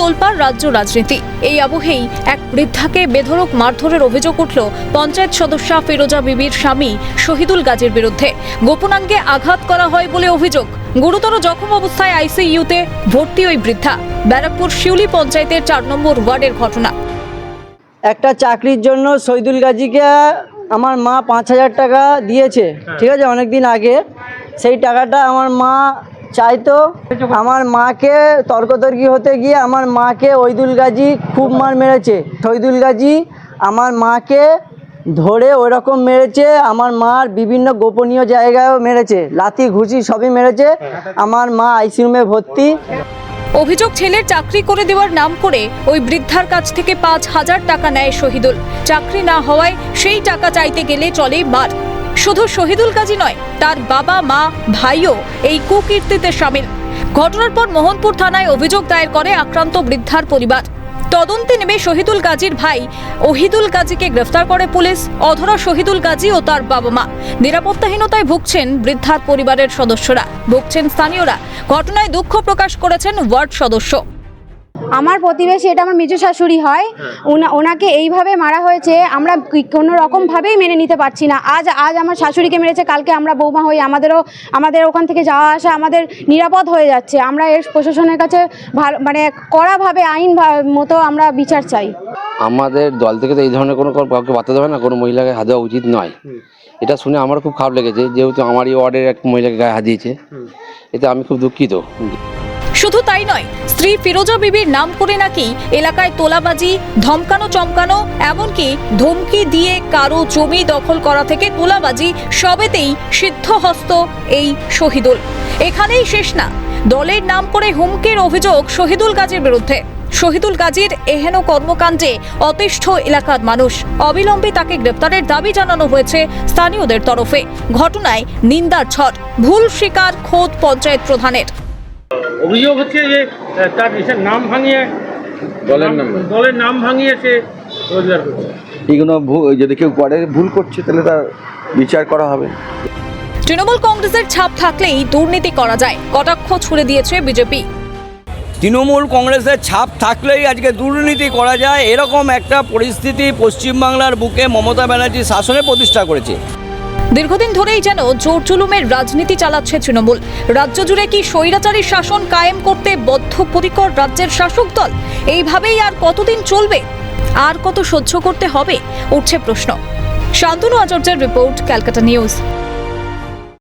তোলপাড় রাজ্য রাজনীতি। এই আবহেই এক বৃদ্ধাকে বেধড়ক মারধরের অভিযোগ উঠল পঞ্চায়েত সদস্যা ফিরোজা বিবির স্বামী শহীদুল গাজীর বিরুদ্ধে। গোপনাঙ্গে আঘাত করা হয় বলে অভিযোগ। গুরুতর জখম অবস্থায় আইসিইউতে ভর্তি ওই বৃদ্ধা। ব্যারাকপুর শিউলি পঞ্চায়েতের চার নম্বর ওয়ার্ডের ঘটনা। একটা চাকরির জন্য শহীদুল গাজীকে আমার মা পাঁচ হাজার টাকা দিয়েছে। ঠিক আছে অনেক দিন আগে। সেই টাকাটা আমার মা চাইতো আমার মাকে তর্কতর্কি হতে গিয়ে আমার মাকে ওইদুল গাজী খুব মার মেরেছে। শহীদুল গাজী আমার মাকে ধরে ওরকম মেরেছে, আমার মার বিভিন্ন গোপনীয় জায়গায়ও মেরেছে, লাথি, ঘুষি সবই মেরেছে, আমার মা আইসিইউমে ভর্তি। অভিযোগ ছেলের চাকরি করে দেওয়ার নাম করে ওই বৃদ্ধার কাছ থেকে পাঁচ হাজার টাকা নেয় শহীদুল। চাকরি না হওয়ায় সেই টাকা চাইতে গেলে চলে মার। শুধু শহীদুল কাজী নয়, তার বাবা, মা, ভাইও এই কুকীর্তিতে সামিল। ঘটনার পর মোহনপুর থানায় অভিযোগ দায়ের করে আক্রান্ত বৃদ্ধার পরিবার। তদন্তে নেমে শহীদুল গাজীর ভাই ওহিদুল গাজীকে গ্রেফতার করে পুলিশ, অধরা শহীদুল গাজী ও তার বাবা মা। নিরাপত্তাহীনতায় ভুগছেন বৃদ্ধার পরিবারের সদস্যরা। ভুগছেন স্থানীয়রা। ঘটনায় দুঃখ প্রকাশ করেছেন ওয়ার্ড সদস্য। আমার প্রতিবেশী এটা আমার মেজো শাশুড়ি হয় ওনা- ওনাকে এইভাবে মারা হয়েছে আমরা কোনো রকমভাবেই মেনে নিতে পারছি না। আজ আজ আমার শাশুড়িকে মেরেছে কালকে আমরা বৌমা হই আমাদেরও আমাদের ওখান থেকে যাওয়া আসা আমাদের নিরাপদ হয়ে যাচ্ছে। আমরা এর প্রশাসনের কাছে ভালো মানে কড়াভাবে আইন মতো আমরা বিচার চাই। আমাদের দল থেকে তো এই ধরনের কোনো কাউকে বার্তা দেবে না কোনো মহিলাকে হাত দেওয়া উচিত নয়। এটা শুনে আমার খুব খারাপ লেগেছে যেহেতু আমারই ওয়ার্ডের এক মহিলাকে গায়ে হাত দিয়েছে। এতে আমি খুব দুঃখিত। শুধু তাই নয়, স্ত্রী ফিরোজা বিবির নাম করে নাকি এলাকায় তোলাবাজি, ধমকানো চমকানো, এমনকি ধমকি দিয়ে কারও জমি দখল করা থেকে তোলাবাজি সবেতেই সিদ্ধহস্ত এই শহীদুল। এখানেই শেষ না, দলের নাম করে হুমকির অভিযোগ শহীদুল গাজীর বিরুদ্ধে। শহীদুল গাজীর এহেন কর্মকাণ্ডে অতিষ্ঠ এলাকার মানুষ, অবিলম্বে তাকে গ্রেপ্তারের দাবি জানানো হয়েছে স্থানীয়দের তরফে। ঘটনায় নিন্দার ঝড়, ভুল স্বীকার খোদ পঞ্চায়েত প্রধানের। অভিযোগ হচ্ছে যে তার নাম ভাঙিয়ে দলের নাম দলের নাম ভাঙিয়ে সে রোজগার করছে। এইগুলো ভু- যদি কেউ করে ভুল করছে তাহলে তার বিচার করা হবে। তৃণমূল কংগ্রেসের ছাপ থাকলেই দুর্নীতি করা যায়। কটাক্ষ ছুড়ে দিয়েছে বিজেপি। তৃণমূল কংগ্রেসের ছাপ থাকলেই আজকে দুর্নীতি করা যায়। এরকম একটা পরিস্থিতি পশ্চিমবাংলার বুকে মমতা ব্যানার্জি শাসনে প্রতিষ্ঠা করেছে। দীর্ঘদিন ধরেই যেন জোর জুলুমের রাজনীতি চালাচ্ছে তৃণমূল। রাজ্য জুড়ে কি স্বৈরাচারী শাসন কায়েম করতে বদ্ধপরিকর রাজ্যের শাসক দল? এইভাবেই আর কতদিন চলবে? আর কত সহ্য করতে হবে? উঠছে প্রশ্ন। শান্তনু আচার্যের রিপোর্ট, ক্যালকাটা নিউজ।